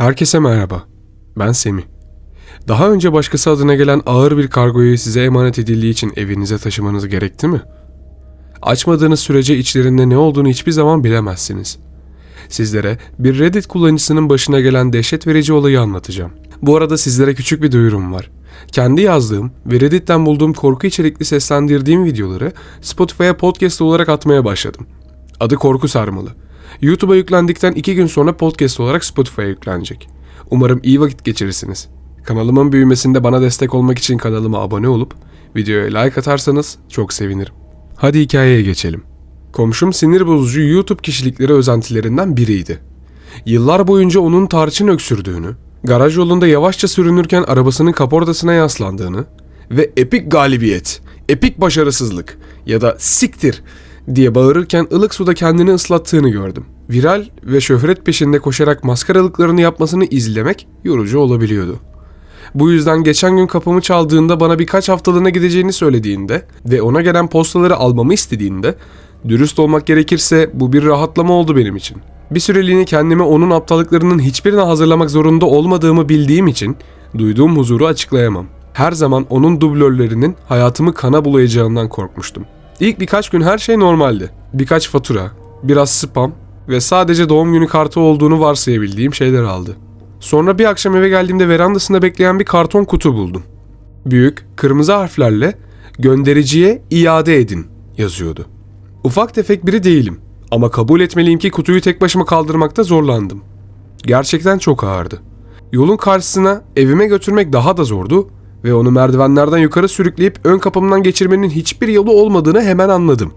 Herkese merhaba. Ben Semih. Daha önce başkası adına gelen ağır bir kargoyu size emanet edildiği için evinize taşımanız gerekti mi? Açmadığınız sürece içlerinde ne olduğunu hiçbir zaman bilemezsiniz. Sizlere bir Reddit kullanıcısının başına gelen dehşet verici olayı anlatacağım. Bu arada sizlere küçük bir duyurum var. Kendi yazdığım ve Reddit'ten bulduğum korku içerikli seslendirdiğim videoları Spotify'a podcast olarak atmaya başladım. Adı Korku Sarmalı. YouTube'a yüklendikten iki gün sonra podcast olarak Spotify'a yüklenecek. Umarım iyi vakit geçirirsiniz. Kanalımın büyümesinde bana destek olmak için kanalıma abone olup videoya like atarsanız çok sevinirim. Hadi hikayeye geçelim. Komşum sinir bozucu YouTube kişilikleri özentilerinden biriydi. Yıllar boyunca onun tarçın öksürdüğünü, garaj yolunda yavaşça sürünürken arabasının kaportasına yaslandığını ve epik galibiyet, epik başarısızlık ya da siktir diye bağırırken ılık suda kendini ıslattığını gördüm. Viral ve şöhret peşinde koşarak maskaralıklarını yapmasını izlemek yorucu olabiliyordu. Bu yüzden geçen gün kapımı çaldığında bana birkaç haftalığına gideceğini söylediğinde ve ona gelen postaları almamı istediğinde dürüst olmak gerekirse bu bir rahatlama oldu benim için. Bir süreliğine kendimi onun aptallıklarının hiçbirine hazırlamak zorunda olmadığımı bildiğim için duyduğum huzuru açıklayamam. Her zaman onun dublörlerinin hayatımı kana bulayacağından korkmuştum. İlk birkaç gün her şey normaldi. Birkaç fatura, biraz spam ve sadece doğum günü kartı olduğunu varsayabildiğim şeyler aldı. Sonra bir akşam eve geldiğimde verandasında bekleyen bir karton kutu buldum. Büyük, kırmızı harflerle göndericiye iade edin yazıyordu. Ufak tefek biri değilim ama kabul etmeliyim ki kutuyu tek başıma kaldırmakta zorlandım. Gerçekten çok ağırdı. Yolun karşısına evime götürmek daha da zordu ve onu merdivenlerden yukarı sürükleyip ön kapımdan geçirmenin hiçbir yolu olmadığını hemen anladım.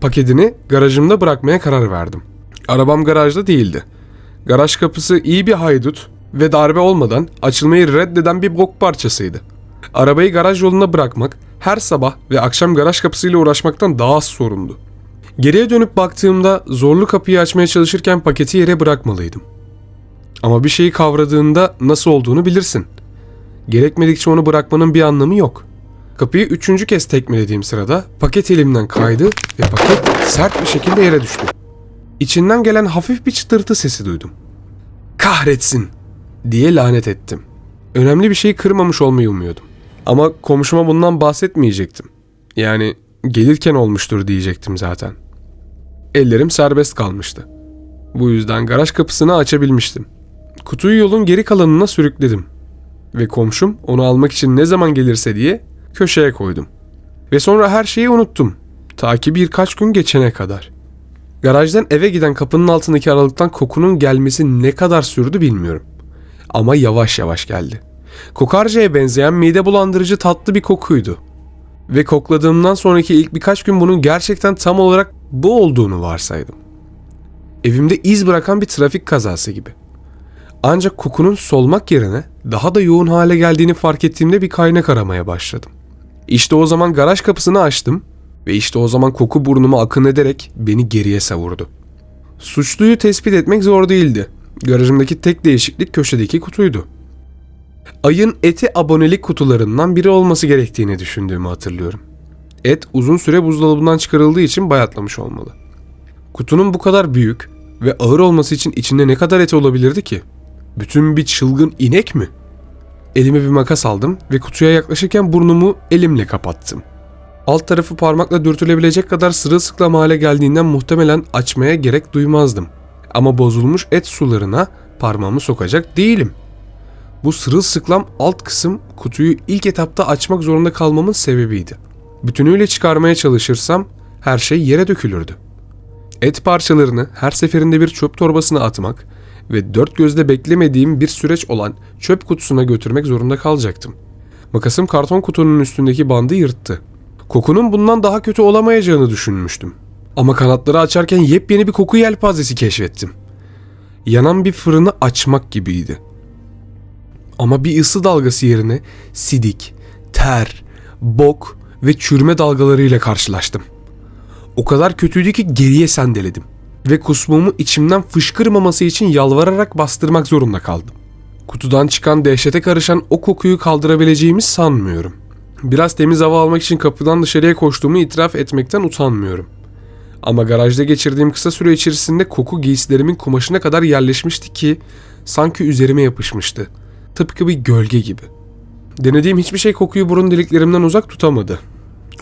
Paketini garajımda bırakmaya karar verdim. Arabam garajda değildi. Garaj kapısı iyi bir haydut ve darbe olmadan açılmayı reddeden bir bok parçasıydı. Arabayı garaj yoluna bırakmak her sabah ve akşam garaj kapısıyla uğraşmaktan daha az sorundu. Geriye dönüp baktığımda zorlu kapıyı açmaya çalışırken paketi yere bırakmalıydım. Ama bir şeyi kavradığında nasıl olduğunu bilirsin. Gerekmedikçe onu bırakmanın bir anlamı yok. Kapıyı üçüncü kez tekmelediğim sırada paket elimden kaydı ve paket sert bir şekilde yere düştü. İçinden gelen hafif bir çıtırtı sesi duydum. Kahretsin diye lanet ettim. Önemli bir şeyi kırmamış olmayı umuyordum. Ama komşuma bundan bahsetmeyecektim. Yani gelirken olmuştur diyecektim zaten. Ellerim serbest kalmıştı. Bu yüzden garaj kapısını açabilmiştim. Kutuyu yolun geri kalanına sürükledim. Ve komşum onu almak için ne zaman gelirse diye köşeye koydum. Ve sonra her şeyi unuttum. Ta ki birkaç gün geçene kadar. Garajdan eve giden kapının altındaki aralıktan kokunun gelmesi ne kadar sürdü bilmiyorum. Ama yavaş yavaş geldi. Kokarcaya benzeyen mide bulandırıcı tatlı bir kokuydu. Ve kokladığımdan sonraki ilk birkaç gün bunun gerçekten tam olarak bu olduğunu varsaydım. Evimde iz bırakan bir trafik kazası gibi. Ancak kokunun solmak yerine daha da yoğun hale geldiğini fark ettiğimde bir kaynak aramaya başladım. İşte o zaman garaj kapısını açtım ve işte o zaman koku burnuma akın ederek beni geriye savurdu. Suçluyu tespit etmek zor değildi. Garajımdaki tek değişiklik köşedeki kutuydu. Ayın eti abonelik kutularından biri olması gerektiğini düşündüğümü hatırlıyorum. Et uzun süre buzdolabından çıkarıldığı için bayatlamış olmalı. Kutunun bu kadar büyük ve ağır olması için içinde ne kadar et olabilirdi ki? Bütün bir çılgın inek mi? Elime bir makas aldım ve kutuya yaklaşırken burnumu elimle kapattım. Alt tarafı parmakla dürtülebilecek kadar sırılsıklam hale geldiğinden muhtemelen açmaya gerek duymazdım. Ama bozulmuş et sularına parmağımı sokacak değilim. Bu sırılsıklam alt kısım kutuyu ilk etapta açmak zorunda kalmamın sebebiydi. Bütünüyle çıkarmaya çalışırsam her şey yere dökülürdü. Et parçalarını her seferinde bir çöp torbasına atmak ve dört gözle beklemediğim bir süreç olan çöp kutusuna götürmek zorunda kalacaktım. Makasım karton kutunun üstündeki bandı yırttı. Kokunun bundan daha kötü olamayacağını düşünmüştüm. Ama kanatları açarken yepyeni bir koku yelpazesi keşfettim. Yanan bir fırını açmak gibiydi. Ama bir ısı dalgası yerine sidik, ter, bok ve çürüme dalgalarıyla karşılaştım. O kadar kötüydü ki geriye sendeledim ve kusmuğumu içimden fışkırmaması için yalvararak bastırmak zorunda kaldım. Kutudan çıkan dehşete karışan o kokuyu kaldırabileceğimi sanmıyorum. Biraz temiz hava almak için kapıdan dışarıya koştuğumu itiraf etmekten utanmıyorum. Ama garajda geçirdiğim kısa süre içerisinde koku giysilerimin kumaşına kadar yerleşmişti ki sanki üzerime yapışmıştı. Tıpkı bir gölge gibi. Denediğim hiçbir şey kokuyu burun deliklerimden uzak tutamadı.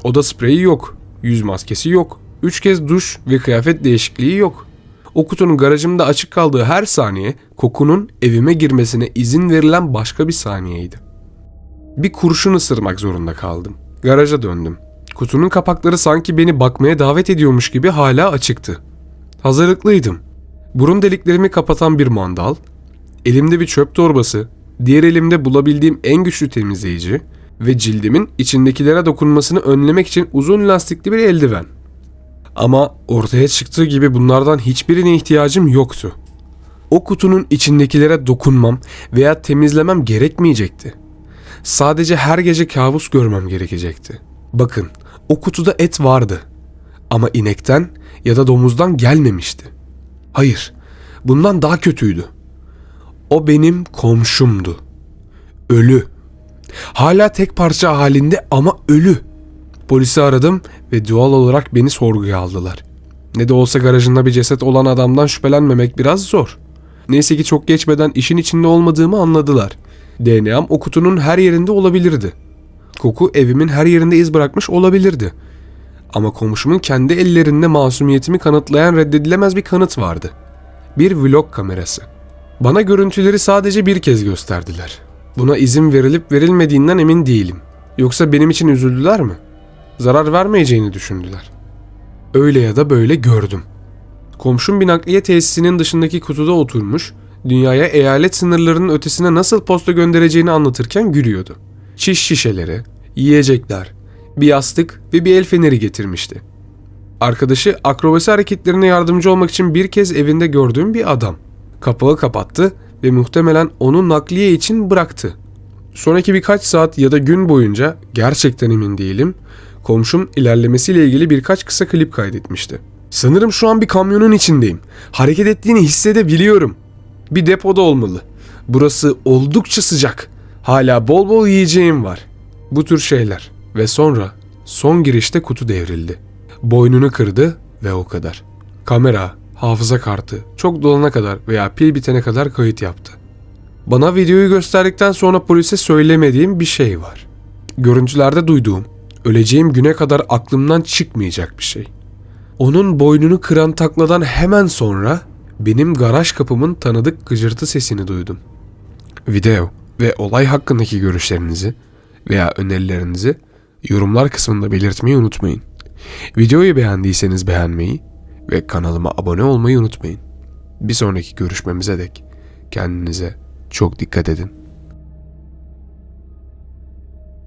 Oda spreyi yok, yüz maskesi yok, üç kez duş ve kıyafet değişikliği yok. O kutunun garajımda açık kaldığı her saniye kokunun evime girmesine izin verilen başka bir saniyeydi. Bir kurşun ısırmak zorunda kaldım. Garaja döndüm. Kutunun kapakları sanki beni bakmaya davet ediyormuş gibi hala açıktı. Hazırlıklıydım. Burun deliklerimi kapatan bir mandal, elimde bir çöp torbası, diğer elimde bulabildiğim en güçlü temizleyici ve cildimin içindekilere dokunmasını önlemek için uzun lastikli bir eldiven. Ama ortaya çıktığı gibi bunlardan hiçbirine ihtiyacım yoktu. O kutunun içindekilere dokunmam veya temizlemem gerekmeyecekti. Sadece her gece kabus görmem gerekecekti. Bakın, o kutuda et vardı. Ama inekten ya da domuzdan gelmemişti. Hayır, bundan daha kötüydü. O benim komşumdu. Ölü. Hala tek parça halinde ama ölü. Polisi aradım ve doğal olarak beni sorguya aldılar. Ne de olsa garajında bir ceset olan adamdan şüphelenmemek biraz zor. Neyse ki çok geçmeden işin içinde olmadığımı anladılar. DNA'm o kutunun her yerinde olabilirdi. Koku evimin her yerinde iz bırakmış olabilirdi. Ama komşumun kendi ellerinde masumiyetimi kanıtlayan reddedilemez bir kanıt vardı. Bir vlog kamerası. Bana görüntüleri sadece bir kez gösterdiler. Buna izin verilip verilmediğinden emin değilim. Yoksa benim için üzüldüler mi? Zarar vermeyeceğini düşündüler. Öyle ya da böyle gördüm. Komşum bir nakliye tesisinin dışındaki kutuda oturmuş, dünyaya eyalet sınırlarının ötesine nasıl posta göndereceğini anlatırken gülüyordu. Çiş şişeleri, yiyecekler, bir yastık ve bir el feneri getirmişti. Arkadaşı akrobasi hareketlerine yardımcı olmak için bir kez evinde gördüğüm bir adam. Kapağı kapattı ve muhtemelen onu nakliye için bıraktı. Sonraki birkaç saat ya da gün boyunca gerçekten emin değilim. Komşum ilerlemesiyle ilgili birkaç kısa klip kaydetmişti. Sanırım şu an bir kamyonun içindeyim. Hareket ettiğini hissedebiliyorum. Bir depoda olmalı. Burası oldukça sıcak. Hala bol bol yiyeceğim var. Bu tür şeyler. Ve sonra son girişte kutu devrildi. Boynunu kırdı ve o kadar. Kamera, hafıza kartı çok dolana kadar veya pil bitene kadar kayıt yaptı. Bana videoyu gösterdikten sonra polise söylemediğim bir şey var. Görüntülerde duyduğum, öleceğim güne kadar aklımdan çıkmayacak bir şey. Onun boynunu kıran takladan hemen sonra benim garaj kapımın tanıdık gıcırtı sesini duydum. Video ve olay hakkındaki görüşlerinizi veya önerilerinizi yorumlar kısmında belirtmeyi unutmayın. Videoyu beğendiyseniz beğenmeyi ve kanalıma abone olmayı unutmayın. Bir sonraki görüşmemize dek kendinize çok dikkat edin.